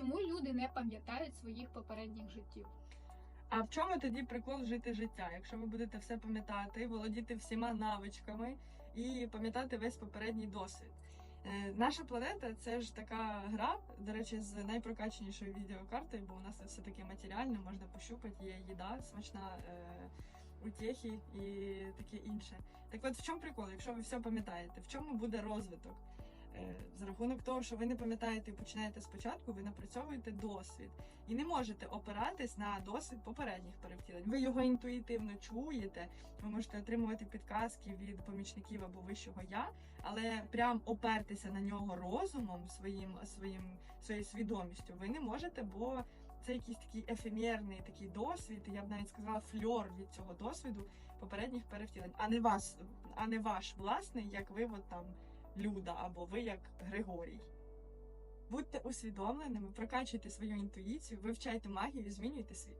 Чому люди не пам'ятають своїх попередніх життів? А в чому тоді прикол жити життя? Якщо ви будете все пам'ятати, володіти всіма навичками і пам'ятати весь попередній досвід. Е, Наша планета це ж така гра, до речі, з найпрокаченішою відеокартою, бо у нас тут все таке матеріальне, можна пощупати, є їда, смачна е, утєхи і таке інше. Так от в чому прикол, якщо ви все пам'ятаєте, в чому буде розвиток? Е, За рахунок того, що ви не пам'ятаєте і починаєте спочатку, ви напрацьовуєте досвід і не можете опиратись на досвід попередніх перевтілень. Ви його інтуїтивно чуєте, ви можете отримувати підказки від помічників або вищого я, але прям опертися на нього розумом, своїм, своїм своєю свідомістю, ви не можете, бо це якийсь такий ефемерний такий досвід, я б навіть сказала фльор від цього досвіду попередніх перевтілень, а не вас, а не ваш власний, як ви от там Люда або ви як Григорій. Будьте усвідомленими, прокачуйте свою інтуїцію, вивчайте магію, змінюйте світ.